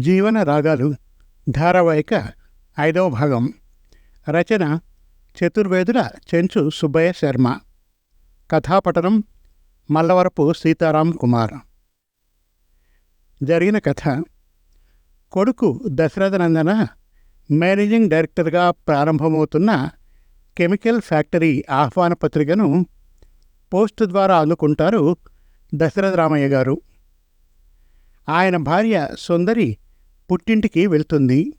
జీవన రాగాలు ధారావాహిక ఐదవ భాగం. రచన చతుర్వేదుల చెంచు సుబ్బయ్య శర్మ. కథాపఠనం మల్లవరపు సీతారాం కుమార్. జరిగిన కథ. కొడుకు దశరథనందన మేనేజింగ్ డైరెక్టర్గా ప్రారంభమవుతున్న కెమికల్ ఫ్యాక్టరీ ఆహ్వాన పత్రికను పోస్ట్ ద్వారా అందుకుంటారు దశరథరామయ్య గారు. ఆయన భార్య సుందరి పుట్టింటికి వెళ్తుంది.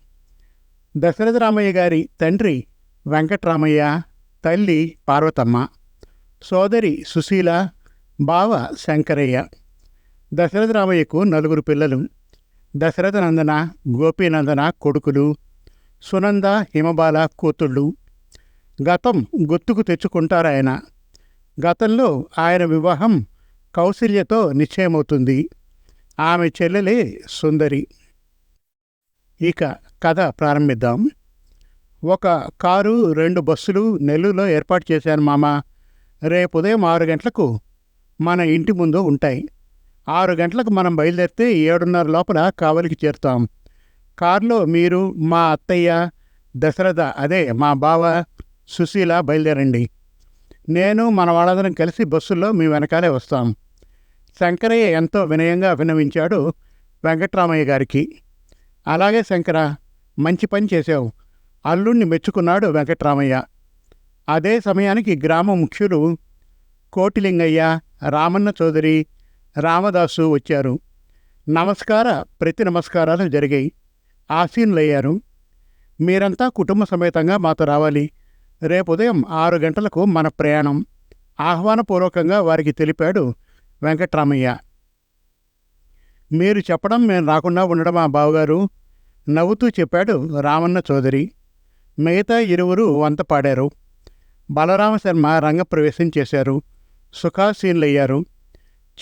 దశరథరామయ్య గారి తండ్రి వెంకట్రామయ్య తల్లి పార్వతమ్మ సోదరి సుశీల బావ శంకరయ్య దశరథ రామయ్యకు నలుగురు పిల్లలు దశరథ నందన గోపీనందన కొడుకులు సునంద హిమబాల కూతుళ్ళు. గతం గుర్తుకు తెచ్చుకుంటారాయన. గతంలో ఆయన వివాహం కౌశల్యతో నిశ్చయమవుతుంది. ఆమె చెల్లెలే సుందరి. ఇక కథ ప్రారంభిద్దాం. ఒక కారు రెండు బస్సులు నెల్లూరులో ఏర్పాటు చేశాను మామ. రేపు ఉదయం ఆరు గంటలకు మన ఇంటి ముందు ఉంటాయి. ఆరు గంటలకు మనం బయలుదేరితే ఏడున్నర లోపల కావలికి చేరుతాం. కారులో మీరు మా అత్తయ్య దశరథ అదే మా బావ సుశీల బయలుదేరండి. నేను మన వాళ్ళందరం కలిసి బస్సుల్లో మీ వెనకాలే వస్తాం. శంకరయ్య ఎంతో వినయంగా విన్నవించాడు వెంకట్రామయ్య గారికి. అలాగే శంకర మంచి పని చేశావు. అల్లుణ్ణి మెచ్చుకున్నాడు వెంకట్రామయ్య. అదే సమయానికి గ్రామ ముఖ్యులు కోటిలింగయ్య రామన్న చౌదరి రామదాసు వచ్చారు. నమస్కార ప్రతి నమస్కారాలు జరిగాయి. ఆసీనులయ్యారు. మీరంతా కుటుంబ సమేతంగా మాతో రావాలి. రేపు ఉదయం ఆరు గంటలకు మన ప్రయాణం. ఆహ్వానపూర్వకంగా వారికి తెలిపాడు వెంకట్రామయ్య. మీరు చెప్పడం మేము రాకుండా ఉండడం మా బావగారు? నవ్వుతూ చెప్పాడు రామన్న చౌదరి. మిగతా ఇరువురు వంత పాడారు. బలరామశర్మ రంగప్రవేశం చేశారు. సుఖాసీనులయ్యారు.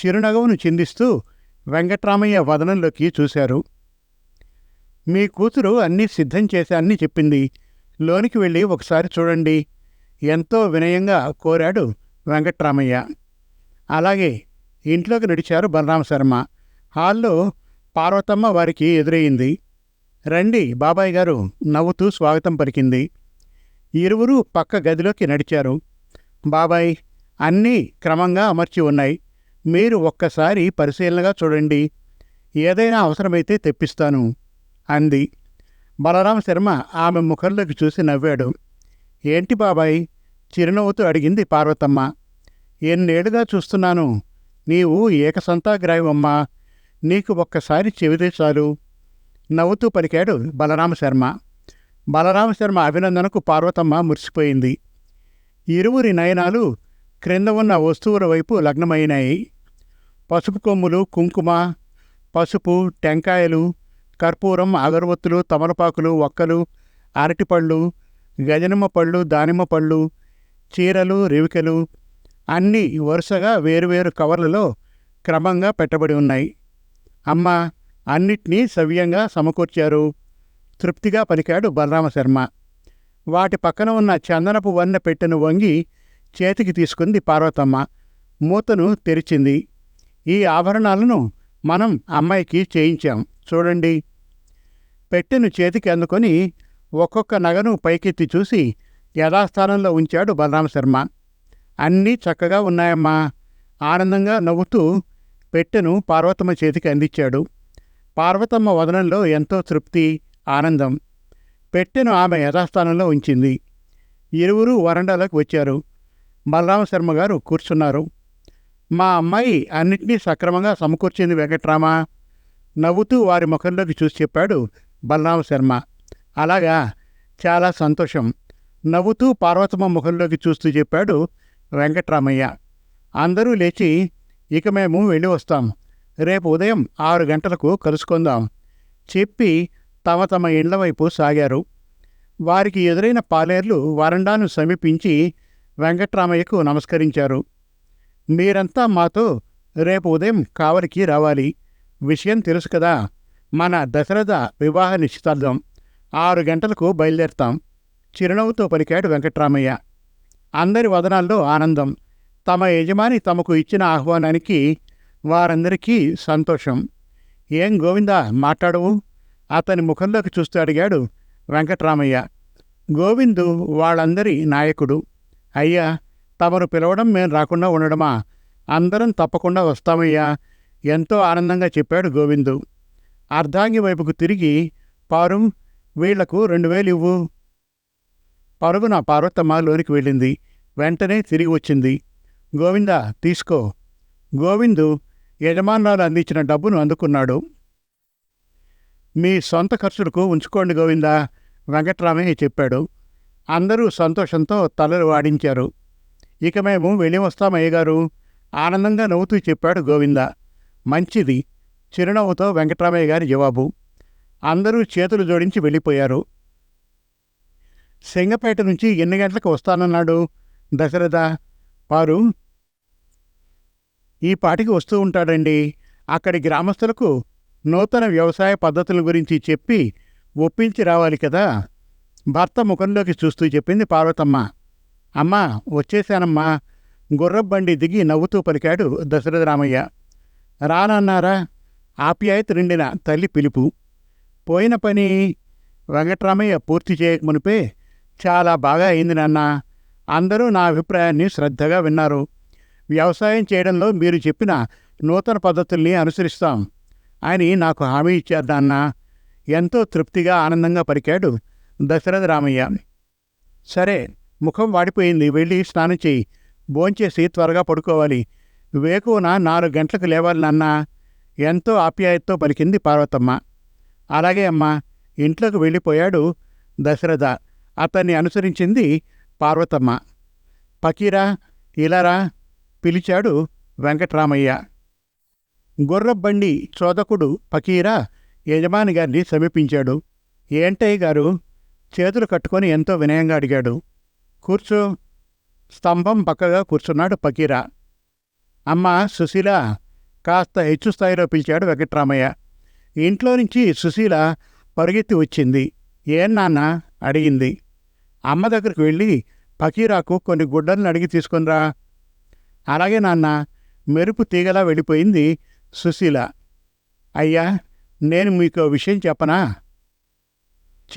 చిరునగవును చిందిస్తూ వెంకట్రామయ్య వదనంలోకి చూశారు. మీ కూతురు అన్నీ సిద్ధం చేశానని చెప్పింది. లోనికి వెళ్ళి ఒకసారి చూడండి. ఎంతో వినయంగా కోరాడు వెంకట్రామయ్య. అలాగే ఇంట్లోకి నడిచారు బలరామశర్మ హాల్లో పార్వతమ్మ వారికి ఎదురయ్యింది రండి బాబాయ్ గారు నవ్వుతూ స్వాగతం పలికింది. ఇరువురు పక్క గదిలోకి నడిచారు. బాబాయ్ అన్నీ క్రమంగా అమర్చి ఉన్నాయి. మీరు ఒక్కసారి పరిశీలనగా చూడండి. ఏదైనా అవసరమైతే తెప్పిస్తాను అంది. బలరామ శర్మ ఆమె ముఖంలోకి చూసి నవ్వాడు. ఏంటి బాబాయ్? చిరునవ్వుతూ అడిగింది పార్వతమ్మ. ఎన్నేళ్ళుగా చూస్తున్నాను. నీవు ఏకసంతాగ్రాయమమ్మా నీకు ఒక్కసారి చెబితే చాలు. నవ్వుతూ పలికాడు బలరామశర్మ బలరామశర్మ అభినందనకు పార్వతమ్మ మురిసిపోయింది. ఇరువురి నయనాలు క్రింద ఉన్న వస్తువుల వైపు లగ్నమైనాయి. పసుపు కొమ్ములు కుంకుమ పసుపు టెంకాయలు కర్పూరం అగరవత్తులు తమలపాకులు ఒక్కలు అరటిపళ్ళు గజనిమ్మ పళ్ళు దానిమ్మ పళ్ళు చీరలు రివికలు అన్నీ వరుసగా వేరువేరు కవర్లలో క్రమంగా పెట్టబడి ఉన్నాయి. అమ్మ అన్నిటినీ సవ్యంగా సమకూర్చారు. తృప్తిగా పలికాడు బలరామశర్మ వాటి పక్కన ఉన్న చందనపు వన్న పెట్టెను వంగి చేతికి తీసుకుంది పార్వతమ్మ. మూతను తెరిచింది. ఈ ఆభరణాలను మనం అమ్మాయికి చేయించాం. చూడండి. పెట్టెను చేతికి అందుకొని ఒక్కొక్క నగను పైకెత్తి చూసి యథాస్థానంలో ఉంచాడు బలరామశర్మ అన్నీ చక్కగా ఉన్నాయమ్మా. ఆనందంగా నవ్వుతూ పెట్టెను పార్వతమ్మ చేతికి అందించాడు. పార్వతమ్మ వదనంలో ఎంతో తృప్తి ఆనందం. పెట్టెను ఆమె యథాస్థానంలో ఉంచింది. ఇరువురు వరండాలోకి వచ్చారు. బలరామశర్మ గారు కూర్చున్నారు. మా అమ్మాయి అన్నిటినీ సక్రమంగా సమకూర్చింది వెంకట్రామ? నవ్వుతూ వారి ముఖంలోకి చూసి చెప్పాడు బలరామశర్మ. అలాగా చాలా సంతోషం. నవ్వుతూ పార్వతమ్మ ముఖంలోకి చూస్తూ చెప్పాడు వెంకట్రామయ్య. అందరూ లేచి ఇక మేము వెళ్ళి వస్తాం. రేపు ఉదయం ఆరు గంటలకు కలుసుకుందాం. చెప్పి తమ తమ ఇండ్ల వైపు సాగారు. వారికి ఎదురైన పాలేర్లు వరండాను సమీపించి వెంకట్రామయ్యకు నమస్కరించారు. మీరంతా మాతో రేపు ఉదయం కావలికి రావాలి. విషయం తెలుసు కదా. మన దశరథ వివాహ నిశ్చితార్థం. ఆరు గంటలకు బయలుదేరుతాం. చిరునవ్వుతో పలికాడు వెంకట్రామయ్య. అందరి వదనాల్లో ఆనందం. తమ యజమాని తమకు ఇచ్చిన ఆహ్వానానికి వారందరికీ సంతోషం. ఏం గోవిందా మాట్లాడవు? అతని ముఖంలోకి చూస్తూ అడిగాడు వెంకట్రామయ్య. గోవిందు వాళ్ళందరి నాయకుడు. అయ్యా తమరు పిలవడం మేము రాకుండా ఉండడమా? అందరం తప్పకుండా వస్తామయ్యా ఎంతో ఆనందంగా చెప్పాడు గోవిందు. అర్ధాంగి వైపుకు తిరిగి పారు వీళ్ళకు రెండు వేలు ఇవ్వు. పరుగున పార్వతమ్మ లోనికి వెళ్ళింది. వెంటనే తిరిగి వచ్చింది. గోవిందా తీసుకో. గోవిందు యజమానురాలు అందించిన డబ్బును అందుకున్నాడు. మీ సొంత ఖర్చులకు ఉంచుకోండి గోవిందా వెంకట్రామయ్య చెప్పాడు. అందరూ సంతోషంతో తలలు వాడించారు. ఇక మేము వెళ్ళి వస్తామయ్య అయ్యగారు ఆనందంగా నవ్వుతూ చెప్పాడు గోవింద. మంచిది చిరునవ్వుతో వెంకట్రామయ్య గారి జవాబు. అందరూ చేతులు జోడించి వెళ్ళిపోయారు. సింగపేట నుంచి ఎన్ని గంటలకు వస్తానన్నాడు? దశరథ పారు ఈ పాటికి వస్తూ ఉంటాడండి. అక్కడి గ్రామస్తులకు నూతన వ్యవసాయ పద్ధతుల గురించి చెప్పి ఒప్పించి రావాలి కదా. భర్త ముఖంలోకి చూస్తూ చెప్పింది పార్వతమ్మ. అమ్మా వచ్చేశానమ్మా. గుర్రబండి దిగి నవ్వుతూ పలికాడు దశరథ రామయ్య రానన్నారా ఆప్యాయత నిండిన తల్లి పిలుపు. పోయిన పని వెంకట్రామయ్య పూర్తి చేయకమునిపే చాలా బాగా అయింది నాన్న. అందరూ నా అభిప్రాయాన్ని శ్రద్ధగా విన్నారు. వ్యవసాయం చేయడంలో మీరు చెప్పిన నూతన పద్ధతుల్ని అనుసరిస్తాం. అని నాకు హామీ ఇచ్చారు నాన్న. ఎంతో తృప్తిగా ఆనందంగా పలికాడు దశరథ రామయ్య. సరే ముఖం వాడిపోయింది. వెళ్ళి స్నానం చెయ్యి భోంచేసి త్వరగా పడుకోవాలి. వేకువన నాలుగు గంటలకు లేవాలి నాన్న. ఎంతో ఆప్యాయతతో పలికింది పార్వతమ్మ. అలాగే అమ్మా ఇంట్లోకి వెళ్ళిపోయాడు దశరథ. అతన్ని అనుసరించింది పార్వతమ్మ. పకీరా ఇలారా? పిలిచాడు వెంకట్రామయ్య. గుర్రబండి చోదకుడు పకీరా యజమాని గారిని సమీపించాడు. ఏంటయ్య గారు? చేతులు కట్టుకొని ఎంతో వినయంగా అడిగాడు. కూర్చో. స్తంభం పక్కగా కూర్చున్నాడు పకీరా. అమ్మా సుశీల కాస్త హెచ్చు స్థాయిలో పిలిచాడు వెంకట్రామయ్య. ఇంట్లో నుంచి సుశీల పరుగెత్తి వచ్చింది. ఏం నాన్న? అడిగింది. అమ్మ దగ్గరికి వెళ్ళి పకీరాకు కొన్ని గుడ్డలను అడిగి తీసుకునిరా. అలాగే నాన్న. మెరుపు తీగలా వెళ్ళిపోయింది సుశీల. అయ్యా నేను మీకు విషయం చెప్పనా?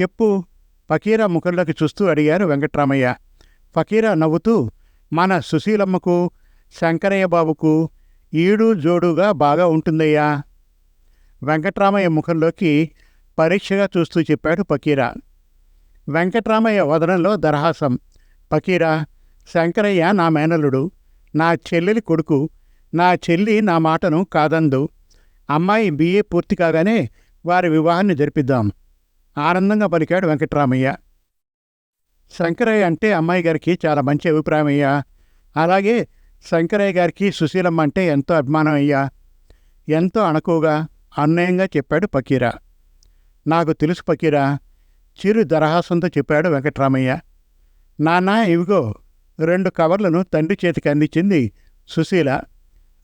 చెప్పు. ఫకీరా ముఖంలోకి చూస్తూ అడిగారు వెంకట్రామయ్య. ఫకీరా నవ్వుతూ మన సుశీలమ్మకు శంకరయ్య బాబుకు ఈడు జోడుగా బాగా ఉంటుందయ్యా. వెంకట్రామయ్య ముఖంలోకి పరీక్షగా చూస్తూ చెప్పాడు ఫకీరా. వెంకట్రామయ్య వదనంలో దరహాసం. పకీరా శంకరయ్య నా మేనలుడు నా చెల్లెలి కొడుకు నా చెల్లి నా మాటను కాదందు. అమ్మాయి బిఏ పూర్తి కాగానే వారి వివాహాన్ని జరిపిద్దాం. ఆనందంగా పలికాడు వెంకట్రామయ్య. శంకరయ్య అంటే అమ్మాయి గారికి చాలా మంచి అభిప్రాయం అయ్యా అలాగే శంకరయ్య గారికి సుశీలమ్మ అంటే ఎంతో అభిమానం అయ్యా ఎంతో అణకువగా అన్యాయంగా చెప్పాడు పకీరా. నాకు తెలుసు పకీరా చిరు దరహాసంతో చెప్పాడు వెంకట్రామయ్య. నాన్న ఇవిగో రెండు కవర్లను తండ్రి చేతికి అందించింది సుశీల.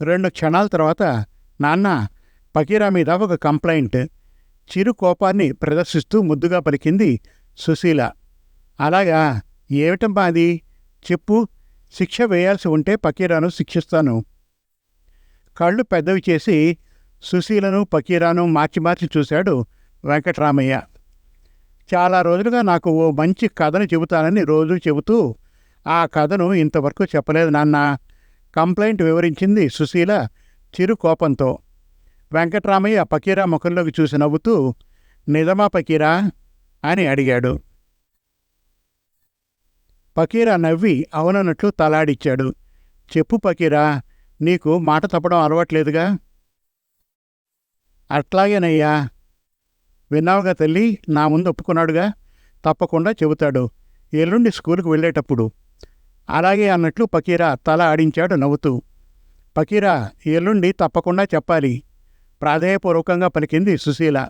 రెండు క్షణాల తర్వాత నాన్న పకీరా మీద ఒక కంప్లైంట్. చిరు కోపాన్ని ప్రదర్శిస్తూ ముద్దుగా పలికింది సుశీల. అలాగా? ఏమిటమ్మా అది? చెప్పు. శిక్ష వేయాల్సి ఉంటే పకీరాను శిక్షిస్తాను. కళ్ళు పెద్దవి చేసి సుశీలను పకీరాను మార్చి మార్చి చూశాడు వెంకట్రామయ్య. చాలా రోజులుగా నాకు ఓ మంచి కథను చెబుతానని రోజు చెబుతూ ఆ కథను ఇంతవరకు చెప్పలేదు నాన్న. కంప్లైంట్ వివరించింది సుశీల చిరు కోపంతో. వెంకట్రామయ్య పకీరా ముఖంలోకి చూసి నవ్వుతూ నిజమా పకీరా? అని అడిగాడు. పకీరా నవ్వి అవునన్నట్లు తలాడిచ్చాడు. చెప్పు పకీరా నీకు మాట తప్పడం అలవాట్లేదుగా? అట్లాగేనయ్యా. విన్నావుగా తల్లి? నా ముందు ఒప్పుకున్నాడుగా? తప్పకుండా చెబుతాడు. ఎల్లుండి స్కూలుకు వెళ్ళేటప్పుడు. అలాగే అన్నట్లు పకీరా తల ఆడించాడు నవ్వుతూ. పకీరా ఎల్లుండి తప్పకుండా చెప్పాలి. ప్రాధేయపూర్వకంగా పలికింది సుశీల.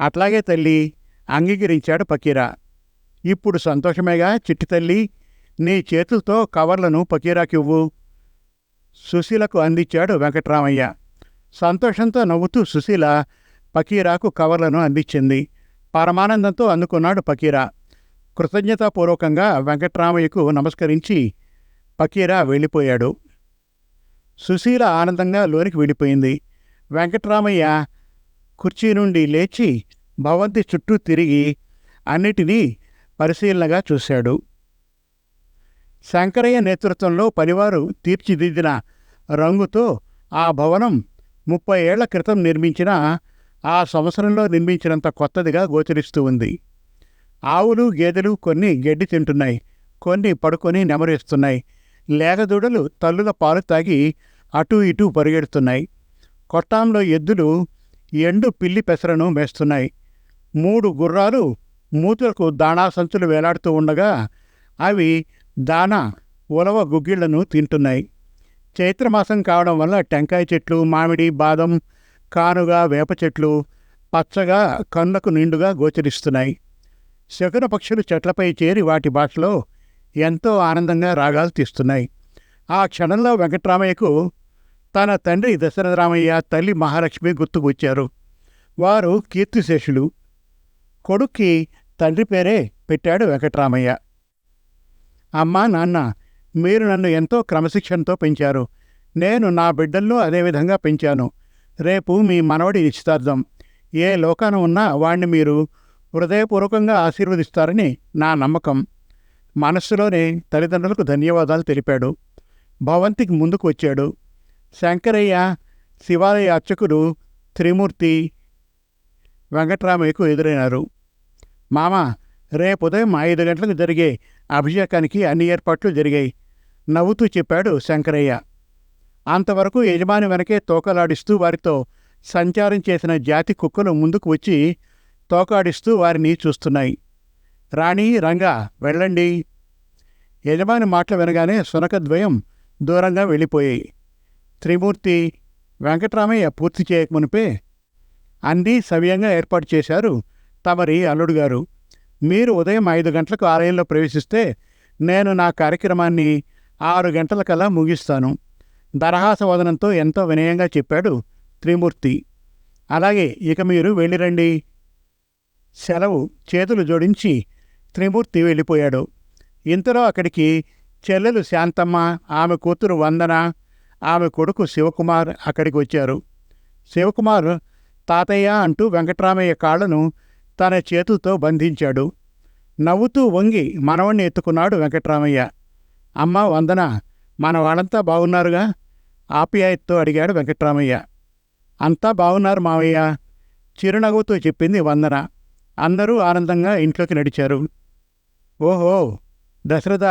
అట్లాగే తల్లి అంగీకరించాడు పకీరా. ఇప్పుడు సంతోషమేగా చిట్టి తల్లి? నీ చేతులతో కవర్లను పకీరాకివ్వు. సుశీలకు అందించాడు వెంకట్రామయ్య. సంతోషంతో నవ్వుతూ సుశీల పకీరాకు కవర్లను అందించింది. పరమానందంతో అందుకున్నాడు పకీరా. కృతజ్ఞతాపూర్వకంగా వెంకట్రామయ్యకు నమస్కరించి పకీరా వెళ్ళిపోయాడు. సుశీల ఆనందంగా లోనికి వెళ్ళిపోయింది. వెంకట్రామయ్య కుర్చీ నుండి లేచి భవంతి చుట్టూ తిరిగి అన్నిటినీ పరిశీలనగా చూశాడు. శంకరయ్య నేతృత్వంలో పనివారు తీర్చిదిద్దిన రంగుతో ఆ భవనం ముప్పై ఏళ్ళ క్రితం నిర్మించిన ఆ సంవత్సరంలో నిర్మించినంత కొత్తదిగా గోచరిస్తూ ఉంది. ఆవులు గేదెలు కొన్ని గడ్డి తింటున్నాయి కొన్ని పడుకొని నెమరేస్తున్నాయి. లేగదూడలు తల్లుల పాలు తాగి అటూ ఇటూ పరిగెడుతున్నాయి. కొట్టాంలో ఎద్దులు ఎండు పిల్లి పెసరను మేస్తున్నాయి. మూడు గుర్రాలు మూతులకు దాణా సంచులు వేలాడుతూ ఉండగా అవి దానా ఉలవ గుగ్గిళ్ళను తింటున్నాయి. చైత్రమాసం కావడం వల్ల టెంకాయ చెట్లు మామిడి బాదం కానుగా వేప చెట్లు పచ్చగా కళ్ళకు నిండుగా గోచరిస్తున్నాయి. శకున పక్షులు చెట్లపై చేరి వాటి భాషలో ఎంతో ఆనందంగా రాగాలు తీస్తున్నాయి. ఆ క్షణంలో వెంకట్రామయ్యకు తన తండ్రి దశరథరామయ్య తల్లి మహాలక్ష్మి గుర్తుకొచ్చారు వారు కీర్తిశేషులు. కొడుక్కి తండ్రి పేరే పెట్టాడు వెంకట్రామయ్య. అమ్మా నాన్న మీరు నన్ను ఎంతో క్రమశిక్షణతో పెంచారు. నేను నా బిడ్డల్లో అదేవిధంగా పెంచాను. రేపు మీ మనవడి నిశ్చితార్థం. ఏ లోకాన ఉన్నా వాణ్ణి మీరు హృదయపూర్వకంగా ఆశీర్వదిస్తారని నా నమ్మకం. మనస్సులోనే తల్లిదండ్రులకు ధన్యవాదాలు తెలిపాడు. భవంతికి ముందుకు వచ్చాడు. శంకరయ్య శివాలయ అర్చకుడు త్రిమూర్తి వెంకట్రామయ్యకు ఎదురైనారు. మామ రేపు ఉదయం ఐదు గంటలకు జరిగే అభిషేకానికి అన్ని ఏర్పాట్లు జరిగాయి. నవ్వుతూ చెప్పాడు శంకరయ్య. అంతవరకు యజమాని వెనకే తోకలాడిస్తూ వారితో సంచారం చేసిన జాతి కుక్కలు ముందుకు వచ్చి తోకాడిస్తూ వారిని చూస్తున్నాయి. రాణి రంగా వెళ్ళండి. యజమాని మాటలు వినగానే సునకద్వయం దూరంగా వెళ్ళిపోయాయి. త్రిమూర్తి వెంకటరామయ్య పూర్తి చేయకమునిపే అన్నీ సవ్యంగా ఏర్పాటు చేశారు తమరి అల్లుడు గారు. మీరు ఉదయం ఐదు గంటలకు ఆలయంలో ప్రవేశిస్తే నేను నా కార్యక్రమాన్ని ఆరు గంటలకల్లా ముగిస్తాను. దరహాసవదనంతో ఎంతో వినయంగా చెప్పాడు త్రిమూర్తి. అలాగే ఇక మీరు వెళ్ళిరండి సెలవు చేతులు జోడించి త్రిమూర్తి వెళ్ళిపోయాడు. ఇంతలో అక్కడికి చెల్లెలు శాంతమ్మ ఆమె కూతురు వందన ఆమె కొడుకు శివకుమార్ అక్కడికి వచ్చారు. శివకుమార్ తాతయ్య అంటూ వెంకట్రామయ్య కాళ్ళను తన చేతులతో బంధించాడు. నవ్వుతూ వంగి మనవణ్ణి ఎత్తుకున్నాడు వెంకట్రామయ్య. అమ్మ వందన మన వాళ్ళంతా బాగున్నారుగా? ఆప్యాయతతో అడిగాడు వెంకట్రామయ్య. అంతా బాగున్నారు మావయ్య. చిరునవ్వుతో చెప్పింది వందన. అందరూ ఆనందంగా ఇంట్లోకి నడిచారు. ఓహో! దశరథ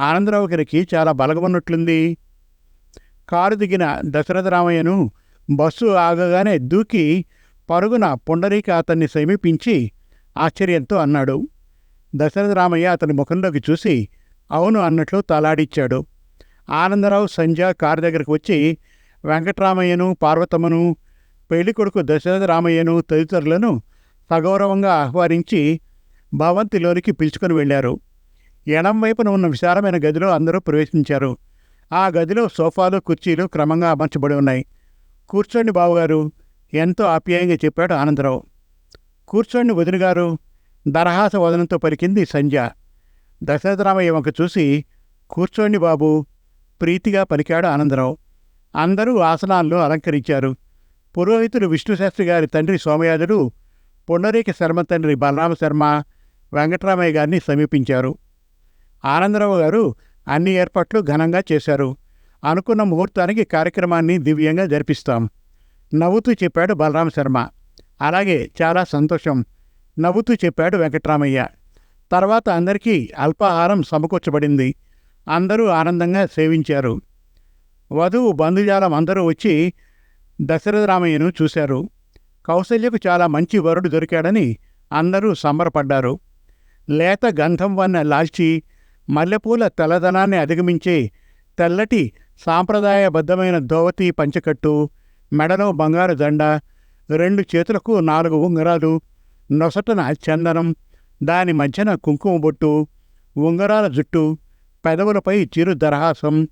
ఆనందరావు గారికి చాలా బలగమన్నట్లుంది. కారు దిగిన దశరథ రామయ్యను బస్సు ఆగగానే దూకి పరుగున పుండరీక అతన్ని సమీపించి ఆశ్చర్యంతో అన్నాడు. దశరథ రామయ్య అతని ముఖంలోకి చూసి అవును అన్నట్లు తలాడిచ్చాడు. ఆనందరావు సంధ్య కారు దగ్గరకు వచ్చి వెంకట్రామయ్యను పార్వతమ్మను పెళ్ళికొడుకు దశరథ రామయ్యను తదితరులను సగౌరవంగా ఆహ్వానించి భవంతిలోనికి పిలుచుకొని వెళ్ళారు ఎడం వైపున ఉన్న విశాలమైన గదిలో అందరూ ప్రవేశించారు. ఆ గదిలో సోఫాలు కుర్చీలు క్రమంగా అమర్చబడి ఉన్నాయి. కూర్చోండి బావగారు ఎంతో ఆప్యాయంగా చెప్పాడు ఆనందరావు. కూర్చోండి వదినగారు దరహాస వదనంతో పలికింది సంధ్య. దశరథరామయ్య వంక చూసి కూర్చోండి బాబు ప్రీతిగా పలికాడు ఆనందరావు. అందరూ ఆసనాల్లో అలంకరించారు. పురోహితుడు విష్ణుశాస్త్రి గారి తండ్రి సోమయాజుడు పుండరీక శర్మ తండ్రి బలరామ శర్మ వెంకటరామయ్య గారిని సమీపించారు. ఆనందరావు గారు అన్ని ఏర్పాట్లు ఘనంగా చేశారు. అనుకున్న ముహూర్తానికి కార్యక్రమాన్ని దివ్యంగా జరిపిస్తాం. నవ్వుతూ చెప్పాడు బలరామ శర్మ. అలాగే చాలా సంతోషం. నవ్వుతూ చెప్పాడు వెంకట్రామయ్య. తర్వాత అందరికీ అల్పాహారం సమకూర్చబడింది. అందరూ ఆనందంగా సేవించారు. వధువు బంధుజాలం అందరూ వచ్చి దశరథరామయ్యను చూశారు. కౌశల్యకు చాలా మంచి వరుడు దొరికాడని అందరూ సంబరపడ్డారు. లేత గంధం వన్న లాల్చి మల్లెపూల తెల్లదనాన్ని అధిగమించే తెల్లటి సాంప్రదాయబద్ధమైన ధోవతి పంచకట్టు మెడలో బంగారు దండ రెండు చేతులకు నాలుగు ఉంగరాలు నొసటన చందనం దాని మధ్యన కుంకుమ బొట్టు ఉంగరాల జుట్టు పెదవులపై చిరు దరహాసం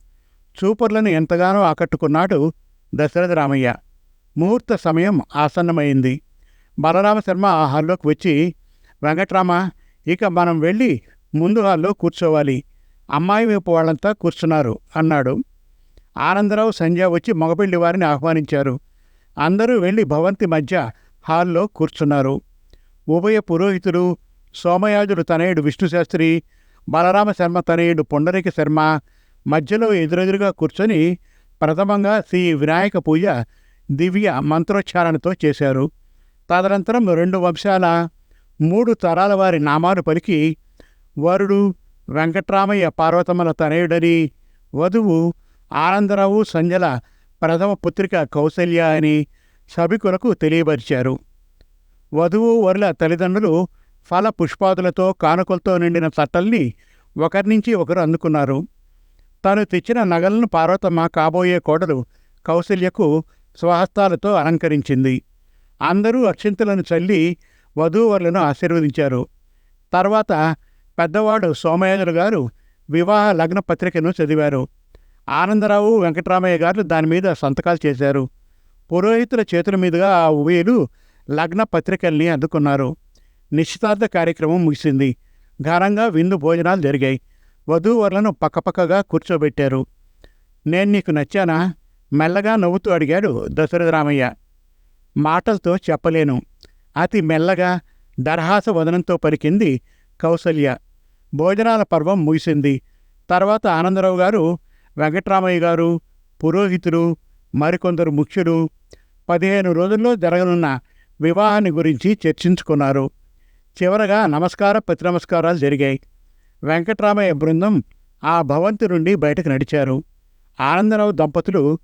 చూపర్లను ఎంతగానో ఆకట్టుకున్నాడు దశరథ రామయ్య. ముహూర్త సమయం ఆసన్నమైంది. బలరామ శర్మ ఆ హాల్లోకి వచ్చి వెంకట్రామ ఇక మనం వెళ్ళి ముందు హాల్లో కూర్చోవాలి. అమ్మాయి వైపు వాళ్ళంతా కూర్చున్నారు అన్నాడు. ఆనందరావు సంధ్య వచ్చి మగపెళ్ళి వారిని ఆహ్వానించారు. అందరూ వెళ్ళి భవంతి మధ్య హాల్లో కూర్చున్నారు. ఉభయ పురోహితులు సోమయాజుడు తనయుడు విష్ణుశాస్త్రి బలరామ శర్మ తనయుడు పుండరిక శర్మ మధ్యలో ఎదురెదురుగా కూర్చొని ప్రథమంగా శ్రీ వినాయక పూజ దివ్య మంత్రోచ్చారణతో చేశారు. తదనంతరం రెండు వంశాల మూడు తరాల వారి నామాలు పలికి వరుడు వెంకట్రామయ్య పార్వతమ్మల తనయుడని వధువు ఆనందరావు సంజల ప్రథమ పుత్రిక కౌసల్య అని సభికులకు తెలియపరిచారు. వధువు వరుల తల్లిదండ్రులు ఫల పుష్పాదులతో కానుకలతో నిండిన తట్టల్ని ఒకరి నుంచి ఒకరు అందుకున్నారు. తాను తెచ్చిన నగలను పార్వతమ్మ కాబోయే కోడలు కౌసల్యకు స్వహస్తాలతో అలంకరించింది. అందరూ అక్షింతలను చల్లి వధూవరులను ఆశీర్వదించారు. తర్వాత పెద్దవాడు సోమయాజులు గారు వివాహ లగ్న పత్రికను చదివారు. ఆనందరావు వెంకటరామయ్య గారు దాని మీద సంతకాలు చేశారు. పురోహితుల చేతుల మీదుగా ఆ ఉభయులు లగ్న పత్రికల్ని అందుకున్నారు. నిశ్చితార్థ కార్యక్రమం ముగిసింది. ఘనంగా విందు భోజనాలు జరిగాయి. వధూవరులను పక్కపక్కగా కూర్చోబెట్టారు. నేను నీకు నచ్చానా? మెల్లగా నవ్వుతూ అడిగాడు దశరథరామయ్య మాటలతో చెప్పలేను. అతి మెల్లగా దరహాస వదనంతో పలికింది కౌసల్య. భోజనాల పర్వం ముగిసింది. తర్వాత ఆనందరావు గారు వెంకట్రామయ్య గారు పురోహితుడు మరికొందరు ముఖ్యులు పదిహేను రోజుల్లో జరగనున్న వివాహాన్ని గురించి చర్చించుకున్నారు. చివరగా నమస్కార ప్రతినమస్కారాలు జరిగాయి. వెంకట్రామయ్య బృందం ఆ భవంతి నుండి బయటకు నడిచారు. ఆనందరావు దంపతులు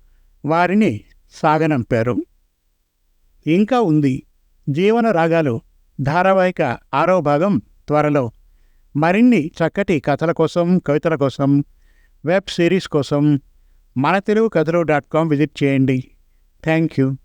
వారిని సాగనంపారు. ఇంకా ఉంది. జీవన రాగాలు. ధారావాహిక ఆరో భాగం త్వరలో. మరిన్ని చక్కటి కథల కోసం కవితల కోసం వెబ్ సిరీస్ కోసం మన తెలుగు కథలు డాట్ కామ్ విజిట్ చేయండి. Thank you